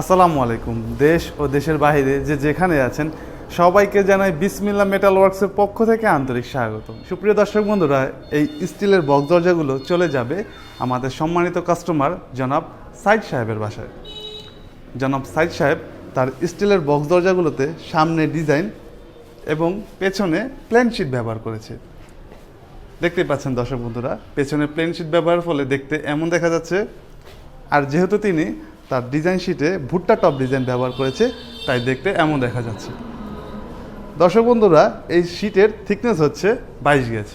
আসসালামু আলাইকুম। দেশ ও দেশের বাইরে যে যেখানে আছেন, সবাইকে জানাই বিসমিল্লা মেটাল ওয়ার্কসের পক্ষ থেকে আন্তরিক স্বাগত। সুপ্রিয় দর্শক বন্ধুরা, এই স্টিলের বক্স দরজাগুলো চলে যাবে আমাদের সম্মানিত কাস্টমার জনাব সাইদ সাহেবের বাসায়। জনাব সাইদ সাহেব তার স্টিলের বক্স দরজাগুলোতে সামনে ডিজাইন এবং পেছনে প্লেন শিট ব্যবহার করেছে। দেখতেই পাচ্ছেন দর্শক বন্ধুরা, পেছনে প্লেন শিট ব্যবহারের ফলে দেখতে এমন দেখা যাচ্ছে। আর যেহেতু তিনি তার ডিজাইন শিটে ভুট্টা টপ ডিজাইন ব্যবহার করেছে, তাই দেখতে এমন দেখা যাচ্ছে। দর্শক বন্ধুরা, এই শিটের থিকনেস হচ্ছে বাইশ গেজ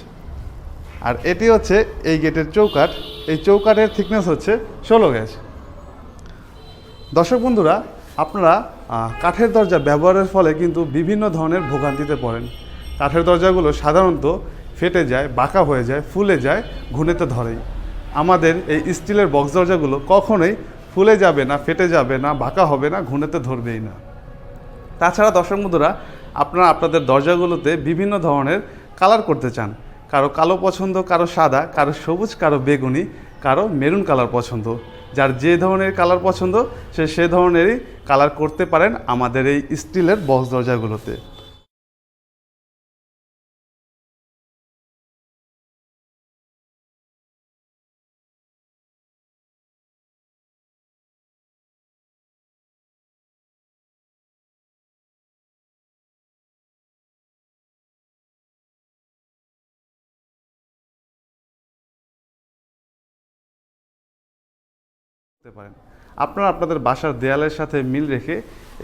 আর এটি হচ্ছে এই গেটের চৌকাঠ, এই চৌকাঠের থিকনেস হচ্ছে ষোলো গেজ দর্শক বন্ধুরা, আপনারা কাঠের দরজা ব্যবহারের ফলে কিন্তু বিভিন্ন ধরনের ভোগান্তিতে পড়েন। কাঠের দরজাগুলো সাধারণত ফেটে যায়, বাঁকা হয়ে যায়, ফুলে যায়, ঘুনেতে ধরেই। আমাদের এই স্টিলের বক্স দরজাগুলো কখনোই ফুলে যাবে না, ফেটে যাবে না, বাঁকা হবে না, ঘুনেতে ধরবেই না। তাছাড়া দর্শক বন্ধুরা, আপনারা আপনাদের দরজাগুলোতে বিভিন্ন ধরনের কালার করতে চান। কারও কালো পছন্দ, কারও সাদা, কারও সবুজ, কারও বেগুনি, কারও মেরুন কালার পছন্দ। যার যে ধরনের কালার পছন্দ, সে সে ধরনেরই কালার করতে পারেন আমাদের এই স্টিলের বক্স দরজাগুলোতে। করতে পারেন। আপনারা আপনাদের বাসার দেয়ালের সাথে মিল রেখে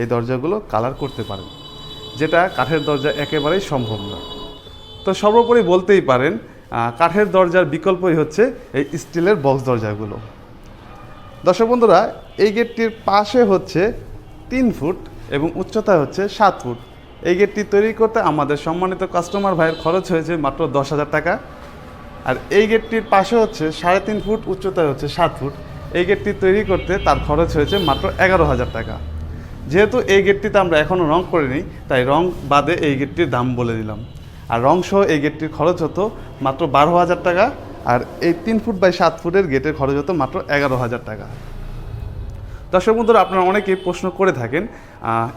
এই দরজাগুলো কালার করতে পারেন, যেটা কাঠের দরজা একেবারেই সম্ভব নয় তো সর্বোপরি বলতেই পারেন কাঠের দরজার বিকল্পই হচ্ছে এই স্টিলের বক্স দরজাগুলো। দর্শক বন্ধুরা, এই গেটটির পাশে হচ্ছে তিন ফুট এবং উচ্চতা হচ্ছে সাত ফুট। এই গেটটি তৈরি করতে আমাদের সম্মানিত কাস্টমার ভাইয়ের খরচ হয়েছে মাত্র দশ হাজার টাকা। আর এই গেটটির পাশে হচ্ছে সাড়ে তিন ফুট, উচ্চতায় হচ্ছে সাত ফুট। এই গেটটি তৈরি করতে তার খরচ হয়েছে মাত্র এগারো হাজার টাকা। যেহেতু এই গেটটিতে আমরা এখনও রং করিনি, তাই রং বাদে এই গেটটির দাম বলে দিলাম। আর রং সহ এই গেটটির খরচ হতো মাত্র বারো হাজার টাকা, আর এই তিন ফুট বাই সাত ফুটের গেটের খরচ হতো মাত্র এগারো হাজার টাকা। দর্শক বন্ধুরা, আপনারা অনেকেই প্রশ্ন করে থাকেন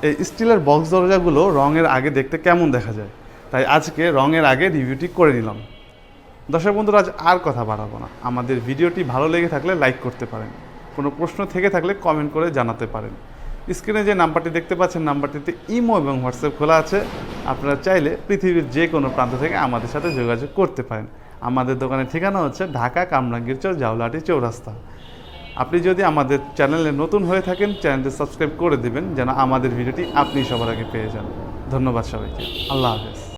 এই স্টিলের বক্স দরজাগুলো রঙের আগে দেখতে কেমন দেখা যায়? তাই আজকে রঙের আগে রিভিউটি করে নিলাম। দর্শক বন্ধুরা, আজ আর কথা বাড়াবো না। আমাদের ভিডিওটি ভালো লেগে থাকলে লাইক করতে পারেন। কোনো প্রশ্ন থেকে থাকলে কমেন্ট করে জানাতে পারেন। স্ক্রিনে যে নাম্বারটি দেখতে পাচ্ছেন, নাম্বারটিতে ইমো এবং হোয়াটসঅ্যাপ খোলা আছে। আপনারা চাইলে পৃথিবীর যে কোনো প্রান্ত থেকে আমাদের সাথে যোগাযোগ করতে পারেন। আমাদের দোকানের ঠিকানা হচ্ছে ঢাকা কামরাঙ্গীর চর জাউলাটি চৌরাস্তা। আপনি যদি আমাদের চ্যানেলে নতুন হয়ে থাকেন, চ্যানেলটি সাবস্ক্রাইব করে দেবেন, যেন আমাদের ভিডিওটি আপনি সবার আগে পেয়ে যান। ধন্যবাদ সবাইকে। আল্লাহ হাফেজ।